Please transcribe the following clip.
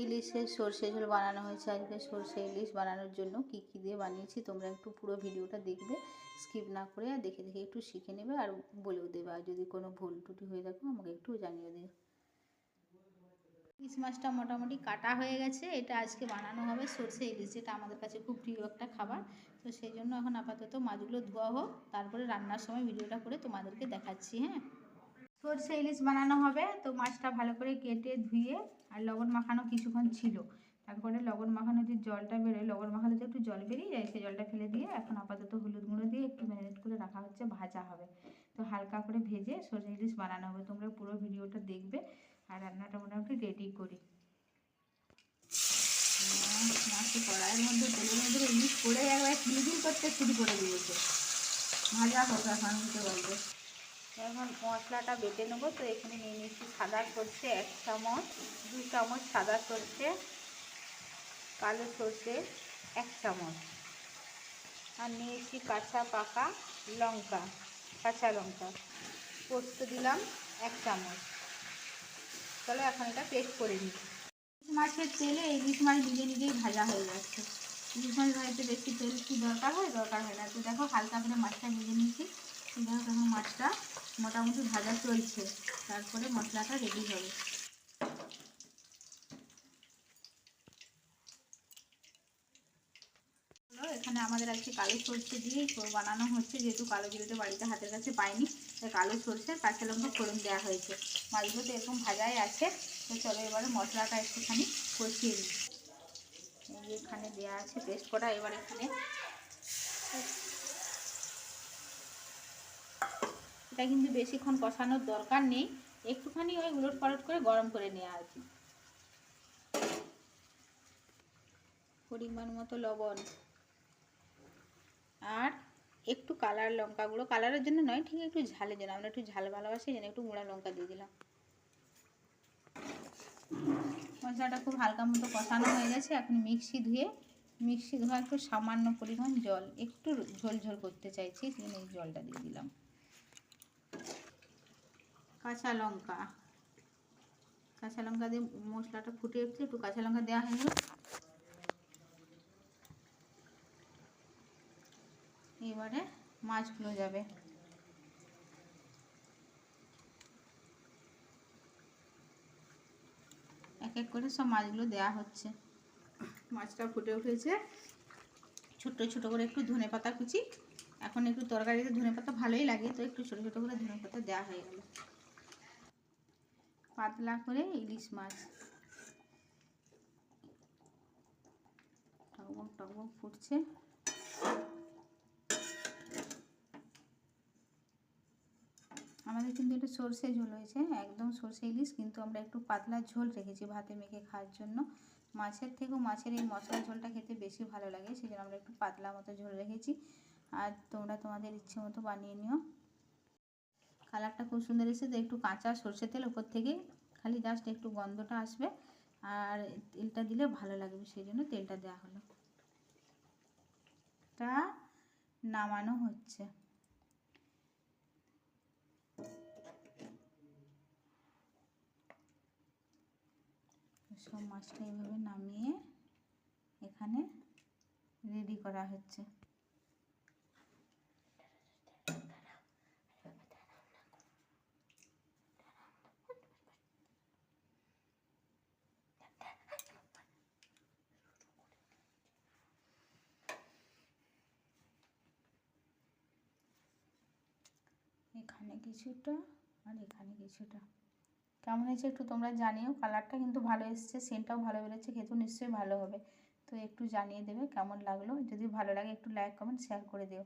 ইলিশের সর্ষে ঝোল বানানো হয়েছে আজকে। সর্ষে ইলিশ বানানোর জন্য কি কি দিয়ে বানিয়েছি তোমরা একটু পুরো ভিডিওটা দেখবে। স্কিপ না করে আর দেখে দেখে একটু শিখে নেবে আর বলেও দেবে। আর যদি কোনো ভুল টুটি হয়ে থাকো আমাকে একটু জানিয়ে দেবে ইলিশ মাছটা মোটামুটি কাটা হয়ে গেছে। এটা আজকে বানানো হবে সর্ষে ইলিশ, যেটা আমাদের কাছে খুব প্রিয় একটা খাবার। তো সেই জন্য এখন আপাতত মাছগুলো ধোয়া হোক, তারপরে রান্নার সময় ভিডিওটা করে তোমাদেরকে দেখাচ্ছি হ্যাঁ? সর্ষে ইলিশ বানানো হবে। তো মাছটা ভালো করে কেটে ধুয়ে আর লবণ মাখানো কিছুক্ষণ ছিল। তারপরে লবণ মাখানো যে জলটা বেরোয়, লবণ মাখানো যে একটু জল বেরিয়ে যায়, সেই জলটা ফেলে দিয়ে এখন আপাতত হলুদ গুঁড়ো দিয়ে একটু ম্যারিনেট করে রাখা হচ্ছে, ভাজা হবে। তো হালকা করে ভেজে সর্ষে ইলিশ বানানো হবে। তোমরা পুরো ভিডিওটা দেখবে আর রান্নাটা মোটামুটি রেডি করি। কড়াইয়ের মধ্যে, তেলের মধ্যে ইলিশ করে একবার করতে শুরু করে দিয়েছে। ভাজা হোক এখন বলবে এখন মশলাটা বেটে নেব। তো এখানে নিয়ে নিচ্ছি সাদা সর্ষে, এক চামচ, দু চামচ সাদা সর্ষে, কালো সর্ষে, এক চামচ। আর নিয়েছি কাঁচা পাকা লঙ্কা, কাঁচা লঙ্কা। পোস্ত দিলাম এক চামচ। চলো এখন এটা পেস্ট করে নিই। মাছের তেলে ইলিশ মাছ নিজে নিজেই ভাজা হয়ে যাচ্ছে। ইলিশ মাছ ভাজতে বেশি তেল কি দরকার হয়? দরকার হয় না। তো দেখো হালকা করে মাছটা ভেজে নিয়েছি দেখো মাছটা মোটামুটি ভাজা চলছে। তারপরে মশলাটা রেডি হবে। এখানে আমাদের আজকে কালো সরষে দিয়ে বানানো হচ্ছে, যেহেতু কালো জিরেটা বাড়িতে হাতের কাছে পাইনি, তাই কালো সরষে, কাঁচা লঙ্কা ফোড়ন দেওয়া হয়েছে। মাছগুলো তো এরকম ভাজাই আছে, তো চলো এবারে মশলাটা একটুখানি কষিয়ে দিই এখানে দেওয়া আছে পেস্ট করা এবার এখানে এটা কিন্তু বেশিক্ষণ কষানোর দরকার নেই। একটুখানি ওই উলট পালট করে গরম করে নেওয়া আছে। পরিমাণ মতো লবণ। আর একটু কালার লঙ্কা গুঁড়ো। কালারের জন্য নয়, ঠিক একটু ঝালের জন্য। আমরা একটু ঝাল ভালোবাসি যেন একটু গুঁড়া লঙ্কা দিয়ে দিলাম। মশলাটা খুব হালকা মতো কষানো হয়ে গেছে। এখন মিক্সি ধুয়ে, মিক্সি ধোয়া একটু সামান্য পরিমাণ জল। একটু ঝোল ঝোল করতে চাইছি এই জলটা দিয়ে দিলাম। কাঁচা লঙ্কা। কাঁচা লঙ্কা দিয়ে মশলাটা ফুটে উঠছে একটু কাঁচা লঙ্কা দেওয়া হয়ে এবারে মাছগুলো যাবে। এক এক করে সব মাছগুলো দেওয়া হচ্ছে। মাছটা ফুটে উঠেছে। ছোট ছোট করে একটু ধনে পাতা কুচি। এখন একটু তরকারিতে ধনে পাতা ভালোই লাগে, তো একটু ছোট ছোট করে ধনে পাতা দেওয়া হয়ে গেল। পাতলা করে ইলিশ মাছ। টকবক টকবক ফুটছে। আমাদের কিন্তু এটা সর্ষে ঝোল হয়েছে, একদম সর্ষে ইলিশ, কিন্তু আমরা একটু পাতলা ঝোল রেখেছি ভাতে মেখে খাওয়ার জন্য। মাছের থেকেও মাছের এই মশলা ঝোলটা খেতে বেশি ভালো লাগে সেই জন্য আমরা একটু পাতলা মতো ঝোল রেখেছি। আর তোমরা তোমাদের ইচ্ছে মতো বানিয়ে নিও। কালারটা খুব সুন্দর এসেছে। একটু কাঁচা সর্ষে তেল ওপর থেকে খালি জাস্ট একটু গন্ধটা আসবে আর তেলটা দিলে ভালো লাগবে, সেই জন্য তেলটা দেওয়া হলো। তা নামানো হচ্ছে। সব মাছটা এইভাবে নামিয়ে এখানে রেডি করা হচ্ছে। এখানে কিছুটা আর এখানে কিছুটা। কেমন হয়েছে একটু তোমরা জানিও। কালারটা কিন্তু ভালো এসছে সেন্টটাও ভালো বেরোচ্ছে, খেতেও নিশ্চয়ই ভালো হবে। তো একটু জানিয়ে দেবে কেমন লাগল। যদি ভালো লাগে একটু লাইক কমেন্ট শেয়ার করে দিও।